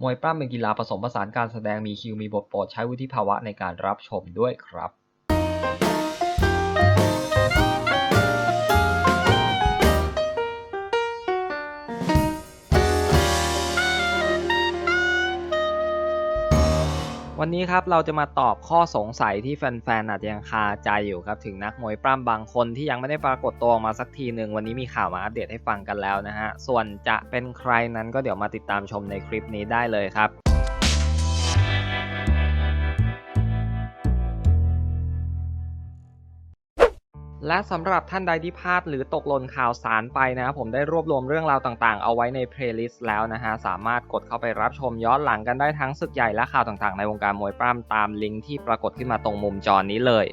มวยปล้ำเป็นกีฬาผสมผสานการแสดงมีคิวมีบทโปรดใช้วุฒิภาวะในการรับชมด้วยครับ วันนี้ครับเราจะมาตอบข้อสงสัยที่แฟนๆอาจจะยังคาใจอยู่ครับถึงนักมวยปล้ำบางคนที่ยังไม่ได้ปรากฏตัวออกมาสักทีหนึ่งวันนี้มีข่าวมาอัปเดตให้ฟังกันแล้วนะฮะส่วนจะเป็นใครนั้นก็เดี๋ยวมาติดตามชมในคลิปนี้ได้เลยครับ และสำหรับท่านใดที่พลาดหรือตกหล่นข่าวสารไปนะครับผมได้รวบรวมเรื่องราวต่างๆ เอาไว้ในเพลย์ลิสต์แล้วนะฮะ สามารถกดเข้าไปรับชมย้อนหลังกันได้ทั้งศึกใหญ่และข่าวต่างๆ ในวงการมวยปล้ำตามลิงก์ที่ปรากฏขึ้นมาตรงมุมจอนี้เลย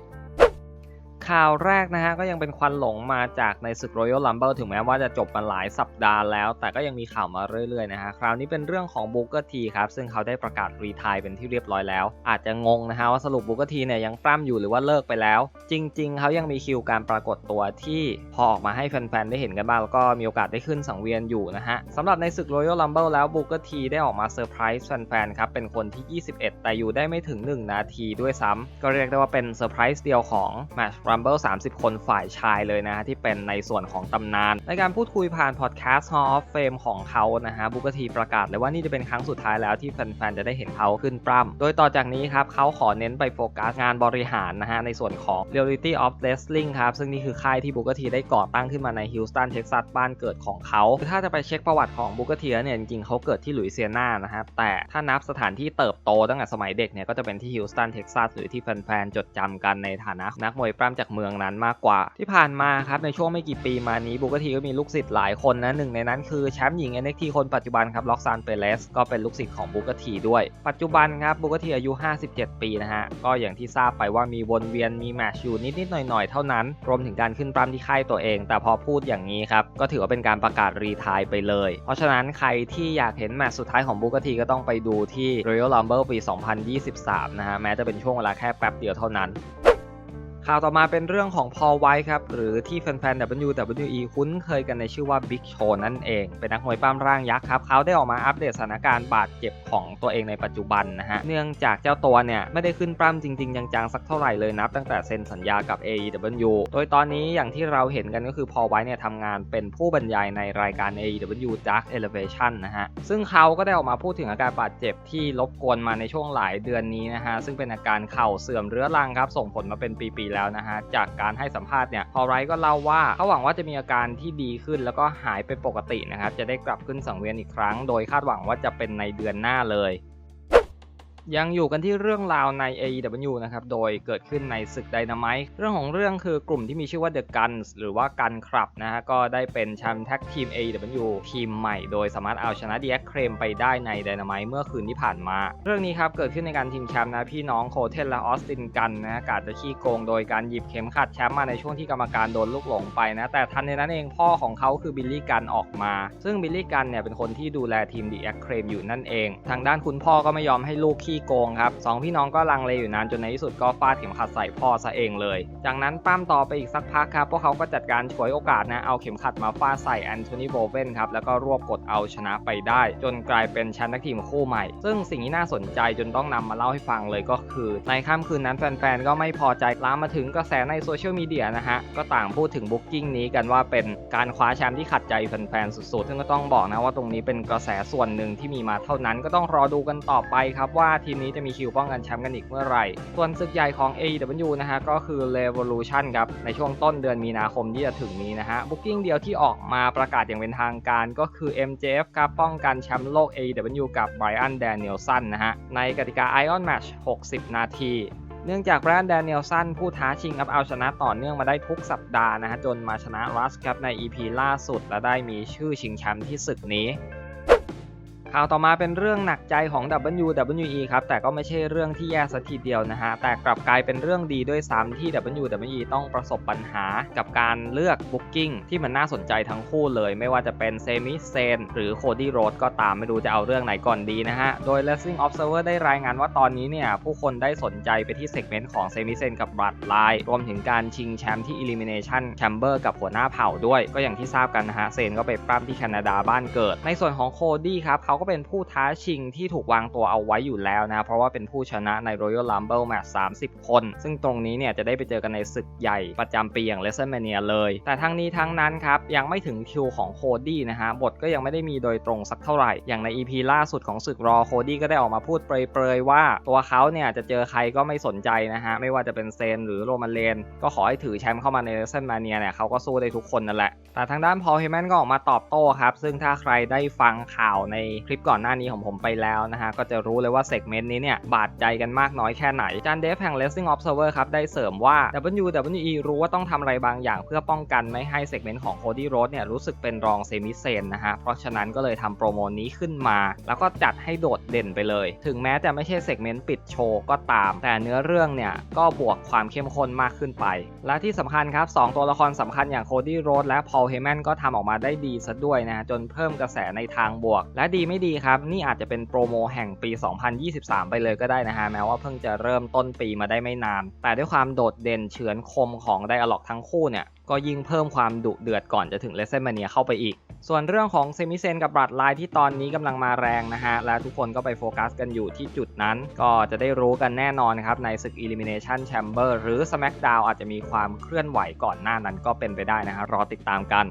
ข่าวแรกนะฮะก็ยังเป็นควันหลงมาจากในศึก Royal Rumble ถึงแม้ว่าจะจบมาหลายสัปดาห์แล้ว แต่ก็ยังมีข่าวมาเรื่อยๆนะฮะคราวนี้เป็นเรื่องของ Booker T ครับซึ่งเขาได้ประกาศรีทายเป็นที่เรียบร้อยแล้ว อาจจะงงนะฮะว่าสรุป Booker T เนี่ยยังปล้ำอยู่หรือว่าเลิกไปแล้ว จริง ๆ เขายังมีคิวการปรากฏตัวที่พอออกมาให้แฟนๆได้เห็นกันบ้างแล้วก็มีโอกาสได้ขึ้นสังเวียนอยู่นะฮะสำหรับในศึก Royal Rumble แล้ว Booker T ได้ออกมาเซอร์ไพรส์แฟนๆครับเป็นคนที่ 21 แต่อยู่ได้ไม่ถึง 1 นาทีด้วยซ้ำก็เรียกได้ว่าเป็นเซอร์ไพรส์เดียวของ Match Rumble 30 คนฝ่ายชายเลยนะฮะที่เป็นในส่วนของตำนาน ในการพูดคุยผ่านพอดแคสต์ Hall of Fame ของเขานะฮะบุกทีประกาศเลยว่านี่จะเป็นครั้งสุดท้ายแล้วที่แฟนๆ จะได้เห็นเขาขึ้นปล้ำโดยต่อจากนี้ครับเขาขอเน้นไปโฟกัสงานบริหารนะฮะในส่วนของ Reality of Wrestling ครับซึ่งนี่คือค่ายที่บุกทีได้ก่อตั้งขึ้นมาในฮิลสตันเท็กซัสบ้านเกิดของเขาคือถ้าจะไปเช็คประวัติของบุกทีเนี่ยจริงๆเขาเกิดที่หลุยเซียนานะฮะแต่ถ้านับสถานที่เติบโตตั้งแต่สมัยเด็กเนี่ยก็จะเป็นที่ฮิลสตันเท็กซัสหรือที่แฟนๆจดจำกันในฐานะนักมวยปล้ำจากเมืองนั้นมากกว่า ที่ผ่านมาครับในช่วงไม่กี่ปีมานี้บุกทีก็มีลูกศิษย์หลายคนนะหนึ่งในนั้นคือแชมป์หญิง NXT คนปัจจุบันครับล็อกซานเปเรสก็เป็นลูกศิษย์ของบุกทีด้วย ปัจจุบันครับบุกทีอายุ 57 ปีนะฮะก็อย่างที่ทราบไปว่ามีวนเวียนมีแมชอยู่นิดๆหน่อยๆเท่านั้น รวมถึงการขึ้นปล้ำที่ค่ายตัวเอง แต่พอพูดอย่างนี้ครับก็ถือว่าเป็นการประกาศรีทายไปเลย เพราะฉะนั้นใครที่อยากเห็นแมตช์สุดท้ายของบุกทีก็ต้องไปดูที่ Royal Rumble ปี 2023 นะฮะแม้จะเป็นช่วงเวลาแค่แป๊บเดียวเท่านั้น ข่าวต่อมาเป็นเรื่องของพอลไวท์ครับ หรือที่แฟนๆ WWE คุ้นเคยกันในชื่อว่า Big Show นั่นเอง เป็นนักมวยปล้ำร่างยักษ์ครับ เขาได้ออกมาอัปเดตสถานการณ์บาดเจ็บของตัวเองในปัจจุบันนะฮะ เนื่องจากเจ้าตัวเนี่ย ไม่ได้ขึ้นปล้ำจริง ๆ จังๆ สักเท่าไหร่เลยนับตั้งแต่เซ็นสัญญากับ AEW โดยตอนนี้อย่างที่เราเห็นกันก็คือพอลไวท์เนี่ยทำงานเป็นผู้บรรยายในรายการ AEW Dark Elevation นะฮะ ซึ่งเขาก็ได้ออกมาพูดถึงอาการบาดเจ็บที่รบกวนมาในช่วงหลายเดือนนี้นะฮะซึ่งเป็นอาการเข่าเสื่อมเรื้อรังครับส่งผลมาเป็นปีๆแล้วนะฮะจากการให้สัมภาษณ์เนี่ยพอไรก็เล่าว่าเขาหวังว่าจะมีอาการที่ดีขึ้นแล้วก็หายเป็นปกตินะครับจะได้กลับขึ้นสังเวียนอีกครั้ง โดยคาดหวังว่าจะเป็นในเดือนหน้าเลย ยังอยู่กันที่เรื่องราวใน AEW นะครับ โดยเกิดขึ้นในศึกไดนาไมต์เรื่องของเรื่องคือกลุ่มที่มีชื่อว่า The Guns หรือว่ากันครับนะฮะ ก็ได้เป็นแชมป์แท็กทีม AEW ทีมใหม่ โดยสามารถเอาชนะ DX เครมไปได้ในไดนาไมต์เมื่อคืนที่ผ่านมา เรื่องนี้ครับ เกิดขึ้นในการทีมแชมป์นะ พี่น้องโคเทนและออสตินกันนะกาดจะขี้โกงโดยการหยิบเข็มขัดแชมป์มาในช่วงที่กรรมการโดนลูกหลงไปนะ แต่ทันในนั้นเองพ่อของเขาคือบิลลี่กันออกมา ซึ่งบิลลี่กันเนี่ยเป็นคนที่ดูแลทีม DX เครมอยู่นั่นเอง ทางด้านคุณพ่อก็ไม่ยอมให้ลูกขี้โกงครับสองพี่น้องก็ลังเลอยู่นานจนในที่สุดก็ฟาดเข็มขัดใส่พ่อซะเองเลย จากนั้นปั้มต่อไปอีกสักพักครับพวกเขาก็จัดการฉวยโอกาสนะเอาเข็มขัดมาฟาดใส่แอนโทนีโบเวนครับแล้วก็รวบกดเอาชนะไปได้ จนกลายเป็นแชมป์นักทีมคู่ใหม่ ซึ่งสิ่งที่น่าสนใจจนต้องนำมาเล่าให้ฟังเลยก็คือ ในค่ำคืนนั้นแฟนๆก็ไม่พอใจลามมาถึงกระแสในโซเชียลมีเดียนะฮะก็ต่างพูดถึงบุ๊กิ้งนี้กันว่าเป็นการคว้าแชมป์ที่ขัดใจแฟนๆสุดๆ ซึ่งก็ต้องบอกนะว่าตรงนี้เป็นกระแสส่วนหนึ่งที่มีมาเท่านั้นก็ต้องรอดูกันต่อไปครับว่าทีมนี้จะมีคิวป้องกันแชมป์กันอีกเมื่อไหร่ ส่วนศึกใหญ่ของ AEW นะฮะก็คือ Revolution ครับในช่วงต้นเดือนมีนาคมที่จะถึงนี้นะฮะบุ๊กิ้งเดียวที่ออกมาประกาศอย่างเป็นทางการก็คือ MJF ครับป้องกันแชมป์โลก AEW กับ Brian Danielson นะฮะในกติกา Iron Match 60 นาทีเนื่องจากแบรนด์แดเนียลสันผู้ท้าชิงครับเอาชนะต่อเนื่องมาได้ทุกสัปดาห์นะฮะจนมาชนะรัสครับใน EP ล่าสุดและได้มีชื่อชิงแชมป์ที่ศึกนี้ ข่าวต่อมาเป็นเรื่องหนักใจของ WWE ครับ แต่ก็ไม่ใช่เรื่องที่แย่สัทีเดียวนะฮะ แต่กลับกลายเป็นเรื่องดีด้วยซ้ำที่ WWE ต้องประสบปัญหากับการเลือกบุ๊กกิ้งที่มันน่าสนใจทั้งคู่เลย ไม่ว่าจะเป็นเซมิเซนหรือโคดี้โรดก็ตามไม่รู้จะเอาเรื่องไหนก่อนดีนะฮะ โดย Wrestling Observer ได้รายงานว่าตอนนี้เนี่ย ผู้คนได้สนใจไปที่เซกเมนต์ของเซมิเซนกับบรัดไลน์รวมถึงการชิงแชมป์ที่ Elimination Chamber กับหัวหน้าเผ่าด้วย ก็อย่างที่ทราบกันนะฮะเซนก็ไปปล้ำที่แคนาดาบ้านเกิด ในส่วนของโคดี้ครับเขาก็เป็นผู้ท้าชิงที่ถูกวางตัวเอาไว้อยู่แล้วนะเพราะว่าเป็นผู้ชนะใน Royal Rumble Match 30 คน ซึ่งตรงนี้เนี่ยจะได้ไปเจอกันในศึกใหญ่ประจำปีอย่าง WrestleMania เลย แต่ทั้งนี้ทั้งนั้นครับ ยังไม่ถึงคิวของโคดี้นะฮะบทก็ยังไม่ได้มีโดยตรงสักเท่าไหร่ อย่างใน EP ล่าสุดของศึกรอโคดี้ก็ได้ออกมาพูดเปรยๆว่า ตัวเขาเนี่ยจะเจอใครก็ไม่สนใจนะฮะไม่ว่าจะเป็นเซนหรือโรมันเลนก็ขอให้ถือแชมป์เข้ามาใน WrestleMania เนี่ยเขาก็สู้ได้ทุกคนนั่นแหละแต่ทางด้านพอลเฮแมนก็ออกมาตอบโต้ครับซึ่งถ้าใครได้ฟังข่าวในคลิปก่อนหน้านี้ของผมไปแล้วนะฮะ ก็จะรู้เลยว่าเซกเมนต์นี้เนี่ย บาดใจกันมากน้อยแค่ไหน จานเดฟแห่ง Wrestling Observer ครับ ได้เสริมว่า WWE รู้ว่าต้องทำอะไรบางอย่าง เพื่อป้องกันไม่ให้เซกเมนต์ของโคดี้โรดเนี่ยรู้สึกเป็นรองเซมิเซนนะฮะ เพราะฉะนั้นก็เลยทำโปรโมนี้ขึ้นมา แล้วก็จัดให้โดดเด่นไปเลย ถึงแม้จะไม่ใช่เซกเมนต์ปิดโชว์ก็ตาม แต่เนื้อเรื่องเนี่ยก็บวกความเข้มข้นมากขึ้นไป และที่สำคัญครับสองตัวละครสำคัญอย่างโคดี้โรดและพอลเฮแมนก็ทำออกมาได้ดีซะด้วยนะฮะจนเพิ่มกระแสในทางบวก และดีไม่ดีครับ นี่อาจจะเป็นโปรโมแห่งปี 2023 ไปเลยก็ได้นะฮะ แม้ว่าเพิ่งจะเริ่มต้นปีมาได้ไม่นาน แต่ด้วยความโดดเด่นเฉือนคมของไดอะล็อกทั้งคู่เนี่ย ก็ยิ่งเพิ่มความดุเดือดก่อนจะถึงเลเซนมาเนียเข้าไปอีก ส่วนเรื่องของเซมิเซนกับบรัดไลน์ที่ตอนนี้กำลังมาแรงนะฮะ และทุกคนก็ไปโฟกัสกันอยู่ที่จุดนั้น ก็จะได้รู้กันแน่นอนครับในศึก Elimination Chamber หรือ SmackDown อาจจะมีความเคลื่อนไหวก่อนหน้านั้นก็เป็นไปได้นะฮะรอติดตามกัน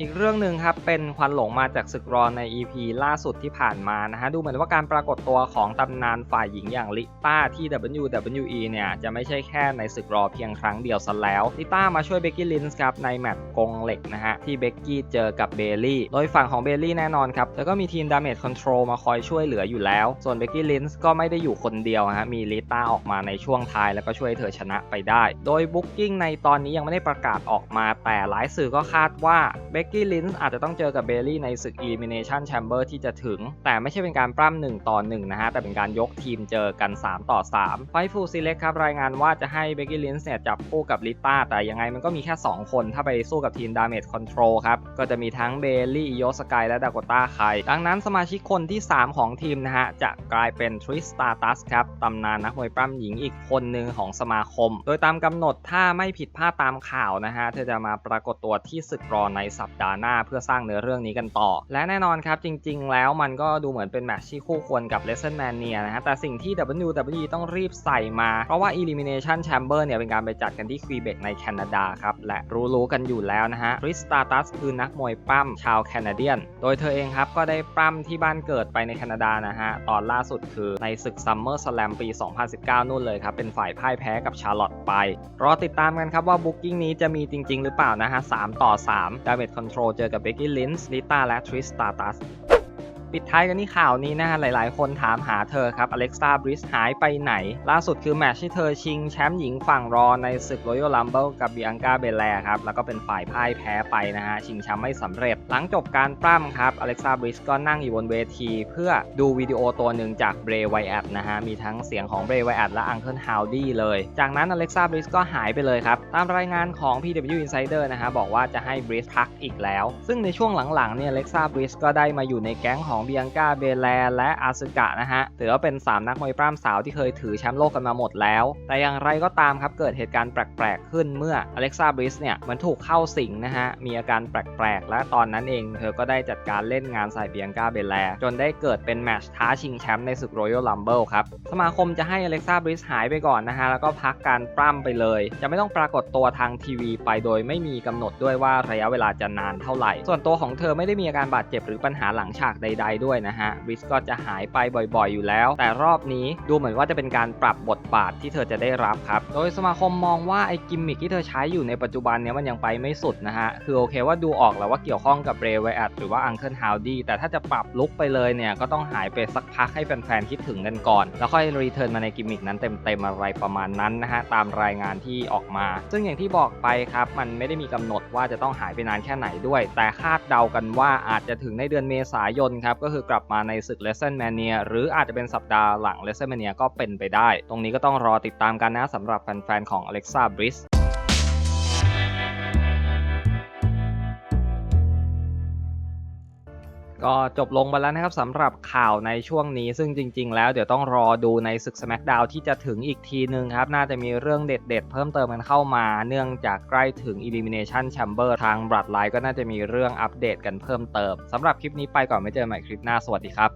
อีกเรื่องหนึ่งครับเป็นควันหลงมาจากศึกรอนใน EP ล่าสุดที่ผ่านมานะฮะดูเหมือนว่าการปรากฏตัวของตำนานฝ่ายหญิงอย่างลิต้าที่ WWE เนี่ยจะไม่ใช่แค่ในศึกรอเพียงครั้งเดียวซะแล้วลิต้ามาช่วยเบกกี้ลินส์ครับในแมตช์กงเหล็กนะฮะที่เบกกี้เจอกับเบลลี่โดยฝั่งของเบลลี่แน่นอนครับแล้วก็มีทีม Damage Control มาคอยช่วยเหลืออยู่แล้ว ส่วนเบกกี้ลินส์ก็ไม่ได้อยู่คนเดียวฮะมีลิต้าออกมาในช่วงท้ายแล้วก็ช่วยเธอชนะไปได้ โดยบุ๊กิ้งในตอนนี้ยังไม่ได้ประกาศออกมาแต่หลายสื่อก็คาดว่าเบกกี้ลินส์อาจจะต้องเจอกับเบลลี่ในศึก Elimination Chamber ที่จะถึง แต่ไม่ใช่เป็นการปล้ำ1ต่อ1นะฮะ แต่เป็นการยกทีมเจอกัน 3 ต่อ 3 ไฟฟูซีเล็กครับรายงานว่าจะให้เบกกี้ลินส์เนี่ยจับคู่กับลิต้าแต่ยังไงมันก็มีแค่ 2 คน ถ้าไปสู้กับทีม Damage Control ครับ ก็จะมีทั้งเบลลี่โยสกายและดากต้าไคดังนั้นสมาชิกคนที่ 3 ของทีมนะฮะจะกลายเป็นทริสตาตัสครับตำนานนักมวยปล้ำหญิงอีกคนหนึ่งของสมาคม โดยตามกำหนดถ้าไม่ผิดพลาดตามข่าวนะฮะเธอจะมาปรากฏตัวที่ศึกรอในสัปดาห์หน้าเพื่อสร้างเนื้อเรื่องนี้กันต่อ และแน่นอนครับจริง ๆ แล้วมันก็ดูเหมือนเป็นแมตช์ที่คู่ควรกับ WrestleMania นะฮะแต่สิ่งที่ WWE ต้องรีบใส่มา เพราะว่า Elimination Chamber เนี่ยเป็นการไปจัดกันที่ควีเบกในแคนาดาครับและรู้ๆกันอยู่แล้วนะฮะริสตาตัสคือนักมวยปล้ำชาวแคนาเดียน โดยเธอเองครับก็ได้ปล้ำที่บ้านเกิดไปในแคนาดานะฮะตอนล่าสุดคือในศึก Summer Slam ปี 2019 นู่นเลยครับเป็นฝ่ายพ่ายแพ้กับชาร์ลอตไป รอติดตามกันครับว่าบุ๊กิ้งนี้จะมีจริง ๆ หรือเปล่านะฮะ3ต่อ3 Damage Control เจกับ Becky Lynch Lita และ Trish Stratus ปิดท้ายกันที่ข่าวนี้นะฮะหลายๆ คนถามหาเธอครับอเล็กซ่าบริสหายไปไหน ล่าสุดคือแมตช์ที่เธอชิงแชมป์หญิงฝั่งรอในศึก Royal Rumble กับบิอังกาเบลแลครับ แล้วก็เป็นฝ่ายพ่ายแพ้ไปนะฮะ ชิงแชมป์ไม่สำเร็จ หลังจบการปล้ำครับอเล็กซ่าบริสก็นั่งอยู่บนเวที เพื่อดูวิดีโอตัวหนึ่งจากเบรย์ไวแอดนะฮะ มีทั้งเสียงของเบรย์ไวแอดและอังเคิลฮาวดี้เลย จากนั้นอเล็กซ่าบริสก็หายไปเลยครับตามรายงานของ PW Insider นะฮะบอกว่าจะให้บริสพักอีกแล้ว ซึ่งในช่วงหลังๆเนี่ยอเล็กซ่าบริสก็ได้มาอยู่ในแก๊งของเบิอังกาเบลแลและอาซึกะนะฮะถือว่าเป็น 3 นักมวยปล้ำสาวที่เคยถือแชมป์โลกกันมาหมดแล้ว แต่อย่างไรก็ตามครับเกิดเหตุการณ์แปลกๆ ขึ้นเมื่ออเล็กซ่าบริสเนี่ยมันถูกเข้าสิงนะฮะมีอาการแปลกๆ และตอนนั้นเองเธอก็ได้จัดการเล่นงานใส่เบียงกาเบลแลจนได้เกิดเป็นแมตช์ท้าชิงแชมป์ในศึก Royal Rumble ครับสมาคมจะให้อเล็กซ่าบริสหายไปก่อนนะฮะแล้วก็พักการปล้ำไปเลย จะไม่ต้องปรากฏตัวทางทีวีไปโดยไม่มีกำหนดด้วยว่าระยะเวลาจะนานเท่าไหร่ ส่วนตัวของเธอไม่ได้มีอาการบาดเจ็บหรือปัญหาหลังฉากใดๆด้วยนะฮะบริสก็จะหายไปบ่อยๆ อยู่แล้ว แต่รอบนี้ดูเหมือนว่าจะเป็นการปรับบทบาทที่เธอจะได้รับครับ โดยสมาคมมองว่าไอ้กิมมิคที่เธอใช้อยู่ในปัจจุบันเนี้ยมันยังไปไม่สุดนะฮะ คือโอเคว่าดูออกแล้วว่าเกี่ยวข้องกับเรย์ไวอดหรือว่าอังเคิลฮาวดี้แต่ถ้าจะปรับลุกไปเลยเนี่ยก็ต้องหายไปสักพักให้แฟนๆคิดถึงกันก่อน แล้วค่อยรีเทิร์นมาในกิมมิคนั้นเต็มๆอะไรประมาณนั้นนะฮะตามรายงานที่ออกมา ซึ่งอย่างที่บอกไปครับมันไม่ได้มีกำหนดว่าจะต้องหายไปนานแค่ไหนด้วย แต่คาดเดากันว่าอาจจะถึงในเดือนเมษายนครับก็คือกลับมาในศึกเลสเซนแมเนียหรืออาจจะเป็นสัปดาห์หลังเลสเซอร์เมเนียก็เป็นไปได้ ตรงนี้ก็ต้องรอติดตามกันนะสำหรับแฟนๆของ Alexa Bliss ก็จบลงไปแล้วนะครับสำหรับข่าวในช่วงนี้ ซึ่งจริง ๆ แล้วเดี๋ยวต้องรอดูในศึก SmackDown ที่จะถึงอีกทีนึงครับ น่าจะมีเรื่องเด็ด ๆ เพิ่มเติมกันเข้ามา เนื่องจากใกล้ถึง Elimination Chamber ทาง Bloodline ก็น่าจะมีเรื่องอัปเดตกันเพิ่มเติมสำหรับคลิปนี้ไปก่อนไม่เจอใหม่คลิปหน้าสวัสดีครับ